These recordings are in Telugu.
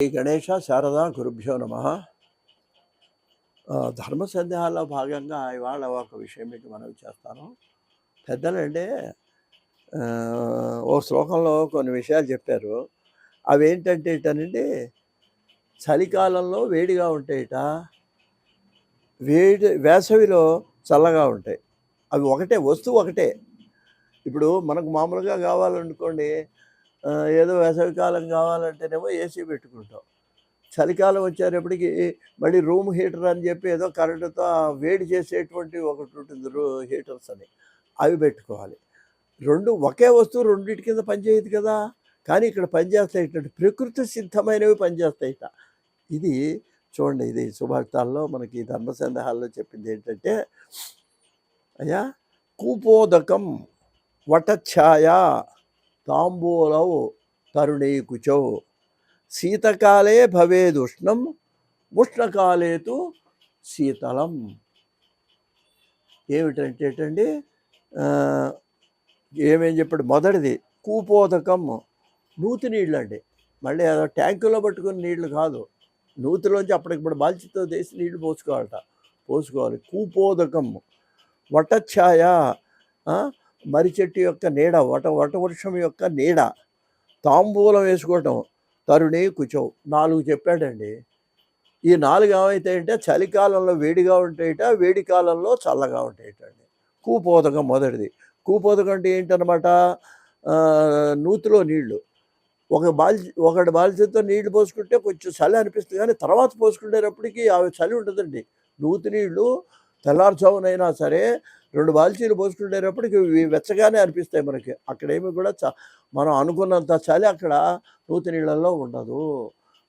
శ్రీ గణేష శారదా గురుభ్యో నమ. ధర్మ సందేహాల్లో భాగంగా ఇవాళ ఒక విషయం మీకు మనవి చేస్తాను. పెద్దలంటే ఓ శ్లోకంలో కొన్ని విషయాలు చెప్పారు. అవి ఏంటంటే ఇటనండి చలికాలంలో వేడిగా ఉంటాయిట. వేడి వేసవిలో చల్లగా ఉంటాయి. అవి ఒకటే వస్తువు ఒకటే. ఇప్పుడు మనకు మామూలుగా కావాలనుకోండి ఏదో వేసవికాలం కావాలంటేనేమో ఏసీ పెట్టుకుంటాం. చలికాలం వచ్చేటప్పటికి మళ్ళీ రూమ్ హీటర్ అని చెప్పి ఏదో కరెంటుతో వేడి చేసేటువంటి ఒకటి ఉంటుంది హీటర్స్ అని. అవి పెట్టుకోవాలి. రెండు ఒకే వస్తువు రెండింటి కింద పనిచేయదు కదా. కానీ ఇక్కడ పనిచేస్తాయి ప్రకృతి సిద్ధమైనవి పనిచేస్తాయిట ఇది చూడండి ఇది శుభాక్తాల్లో మనకి ధర్మ సందేహాల్లో చెప్పింది ఏంటంటే అయ్యా కూపోదకం వటఛాయ తాంబూలౌ తరుణీకుచౌ శీతకాలే భవేదుష్ణం ఉష్ణకాలే తు శీతలం. ఏమిటంటే ఏంటండి? ఏమేం చెప్పాడు? మొదటిది కూపోదకం నూతి నీళ్ళు అండి మళ్ళీ ఏదో ట్యాంకులో పట్టుకుని నీళ్ళు కాదు. నూతిలోంచి అప్పటికిప్పుడు బాల్చితో తీసి నీళ్ళు పోసుకోవాలట. పోసుకోవాలి. కూపోదకం వటఛాయ మర్రి చెట్టు యొక్క నీడ వట వటవృక్షం యొక్క నీడ. తాంబూలం వేసుకోవటం. తరుణి కుచౌ. నాలుగు చెప్పాడండి. ఈ నాలుగు ఏమైతాయంటే చలికాలంలో వేడిగా ఉంటాయిట వేడి కాలంలో చల్లగా ఉంటాయటండి. కూపోదకం మొదటిది. కూపోదకం అంటే ఏంటనమాట? నూతిలో నీళ్ళు. ఒక బాల్చి ఒకటి బాల్చితో నీళ్ళు పోసుకుంటే కొంచెం చలి అనిపిస్తుంది కానీ తర్వాత పోసుకునేటప్పటికీ అవి చలి ఉంటుందండి. నూతి నీళ్ళు తెల్లారుజామునైనా సరే రెండు బాల్చీలు పోసుకుంటేటప్పటికి వెచ్చగానే అనిపిస్తాయి మనకి. అక్కడేమి కూడా చ మనం అనుకున్నంత చలి అక్కడ నూతి నీళ్ళల్లో ఉండదు.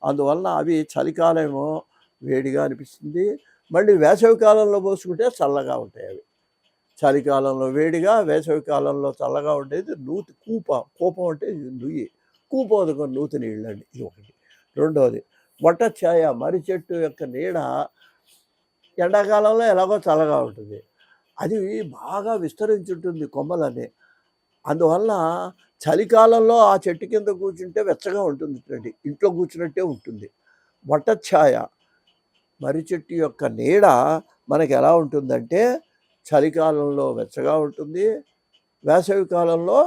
అందువలన అవి చలికాలమేమో వేడిగా అనిపిస్తుంది. మళ్ళీ వేసవి కాలంలో పోసుకుంటే చల్లగా ఉంటాయి అవి. చలికాలంలో వేడిగా వేసవి కాలంలో చల్లగా ఉండేది నూతి కూప కూపం అంటే ఇది నుయ్యి కూపోదకం నూతి నీళ్ళు అండి ఇది ఒకటి. రెండవది వట్ట ఛాయ మర్రి చెట్టు యొక్క నీడ ఎండాకాలంలో ఎలాగో చల్లగా ఉంటుంది. అది బాగా విస్తరించి ఉంటుంది కొమ్మలని అందువల్ల చలికాలంలో ఆ చెట్టు కింద కూర్చుంటే వెచ్చగా ఉంటుంది ఇంట్లో కూర్చున్నట్టే ఉంటుంది. వటఛాయ మర్రి చెట్టు యొక్క నీడ మనకి ఎలా ఉంటుందంటే చలికాలంలో వెచ్చగా ఉంటుంది వేసవి కాలంలో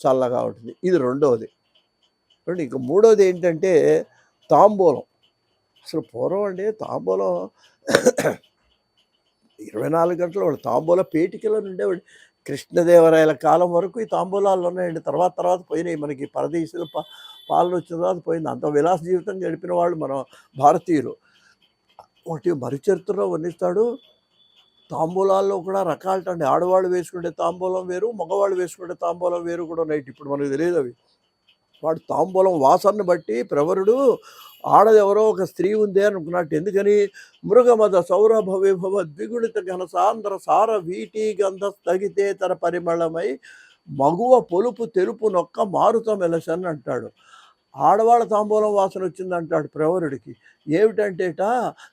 చల్లగా ఉంటుంది. ఇది రెండవది రెండు ఇక మూడవది ఏంటంటే తాంబూలం. అసలు పూర్వం అండి తాంబూలం ఇరవై నాలుగు గంటలు వాడు తాంబూల పేటికలో ఉండేవాడు కృష్ణదేవరాయల కాలం వరకు ఈ తాంబూలాలు ఉన్నాయండి. తర్వాత తర్వాత పోయినాయి. మనకి పరదేశీయుల పా పాలన వచ్చిన తర్వాత పోయింది. అంత విలాస జీవితం గడిపిన వాళ్ళు మన భారతీయులు. ఒకటి మరుచరిత్రలో వర్ణిస్తాడు. తాంబూలాల్లో కూడా రకాలటండి ఆడవాళ్ళు వేసుకునే తాంబూలం వేరు మగవాళ్ళు వేసుకునే తాంబూలం వేరు కూడా ఉన్నాయి. ఇప్పుడు మనకు తెలియదు అవి. వాడు తాంబూలం వాసనను బట్టి ప్రవరుడు ఆడదెవరో ఒక స్త్రీ ఉంది అనుకున్నట్టు. ఎందుకని? మృగమద సౌరభ విభవ ద్విగుణిత ఘనసాంద్ర సార వీటి గంధ స్థగితేతర పరిమళమై మగువ పొలుపు తెలుపు నొక్క మారుతం ఎలసన్ అంటాడు. ఆడవాళ్ళ తాంబూలం వాసన వచ్చింది అంటాడు ప్రవరుడికి ఏమిటంటేట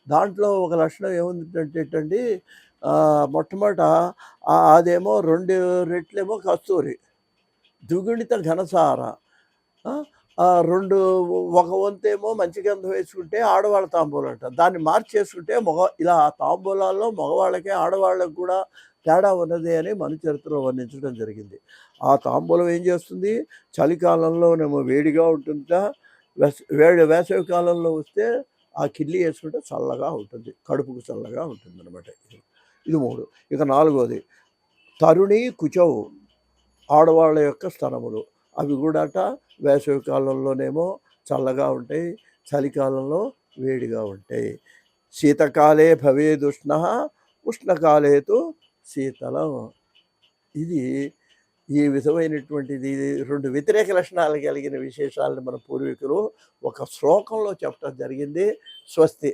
దాంట్లో ఒక లక్షణం ఏముందంటేటండి ఆ, మొట్టమొదట అదేమో రెండు రెట్లేమో కస్తూరి. ద్విగుణిత ఘనసార. రెండు ఒక వంతేమో మంచి గంధం వేసుకుంటే ఆడవాళ్ళ తాంబూలం అంట దాన్ని మార్చేసుకుంటే మగ ఇలా ఆ తాంబూలాల్లో మగవాళ్ళకే ఆడవాళ్ళకి కూడా తేడా ఉన్నది అని మన చరిత్రలో వర్ణించడం జరిగింది. ఆ తాంబూలం ఏం చేస్తుంది? చలికాలంలోనేమో వేడిగా ఉంటుందా వేడి వేసవి కాలంలో వస్తే ఆ కిల్లి వేసుకుంటే చల్లగా ఉంటుంది. కడుపుకు చల్లగా ఉంటుంది అనమాట ఇది మూడు. ఇక నాలుగోది. తరుణి కుచవు ఆడవాళ్ళ యొక్క స్థనములు అవి కూడాట వేసవి కాలంలోనేమో చల్లగా ఉంటాయి చలికాలంలో వేడిగా ఉంటాయి. శీతకాలే భవేదుష్ణ ఉష్ణకాలేతు శీతలం. ఇది ఈ విధమైనటువంటిది రెండు వ్యతిరేక లక్షణాలు కలిగిన విశేషాలను మన పూర్వీకులు ఒక శ్లోకంలో చెప్పడం జరిగింది. స్వస్తి.